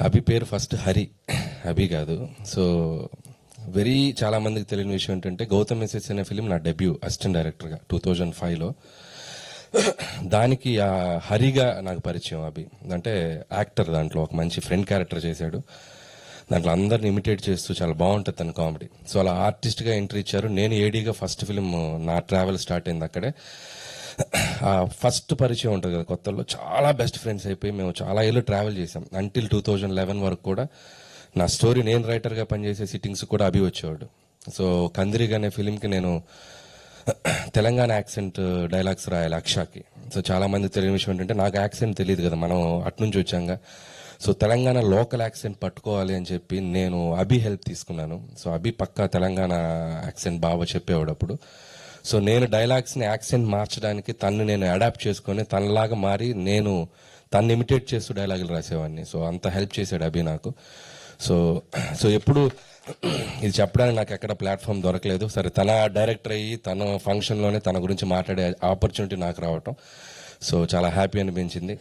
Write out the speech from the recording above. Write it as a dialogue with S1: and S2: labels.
S1: అభి పేరు ఫస్ట్ హరి. అభి కాదు. So very చాలా మందికి తెలియని విషయం ఏంటంటే గౌతమ్ ఎస్ఎస్ అనే ఫిలిం నా డెబ్యూ అసిస్టెంట్ డైరెక్టర్గా టూ థౌజండ్ ఫైవ్లో దానికి ఆ హరిగా నాకు పరిచయం అభి. అంటే యాక్టర్ దాంట్లో ఒక మంచి ఫ్రెండ్ క్యారెక్టర్ చేశాడు. దాంట్లో అందరిని ఇమిటేట్ చేస్తూ చాలా బాగుంటుంది తన కామెడీ సో అలా ఆర్టిస్ట్గా ఎంట్రీ ఇచ్చారు. నేను ఏడీగా ఫస్ట్ ఫిలిం నా ట్రావెల్ స్టార్ట్ అయింది అక్కడే. ఫస్ట్ పరిచయం ఉంటుంది కదా కొత్తలో చాలా బెస్ట్ ఫ్రెండ్స్ అయిపోయి మేము చాలా ఏళ్ళు ట్రావెల్ చేసాం అంటిల్ టూ థౌజండ్ లెవెన్ వరకు కూడా నా స్టోరీ నేను రైటర్గా పనిచేసే సిట్టింగ్స్ కూడా అభి వచ్చేవాడు. సో కందిరిగ్ అనే ఫిలింకి నేను తెలంగాణ యాక్సెంట్ డైలాగ్స్ uh, రాయాలి అక్షాకి. సో చాలా మంది తెలియని విషయం ఏంటంటే నాకు యాక్సెంట్ తెలియదు కదా మనం అట్నుంచి వచ్చాంగా. సో తెలంగాణ లోకల్ యాక్సెంట్ పట్టుకోవాలి అని చెప్పి నేను అభి హెల్ప్ తీసుకున్నాను. సో అభి పక్క తెలంగాణ యాక్సెంట్ బాగా చెప్పేవాడు అప్పుడు. సో నేను డైలాగ్స్ని యాక్సెంట్ మార్చడానికి తను నేను అడాప్ట్ చేసుకొని తనలాగా మారి నేను తను ఇమిటేట్ చేస్తూ డైలాగులు రాసేవాడిని. సో అంత హెల్ప్ చేశాడు అభి నాకు. సో సో ఎప్పుడు ఇది చెప్పడానికి నాకు ఎక్కడ ప్లాట్ఫామ్ దొరకలేదు. సరే తన డైరెక్టర్ అయ్యి తన ఫంక్షన్లోనే తన గురించి మాట్లాడే ఆపర్చునిటీ నాకు రావటం. సో చాలా హ్యాపీ అనిపించింది.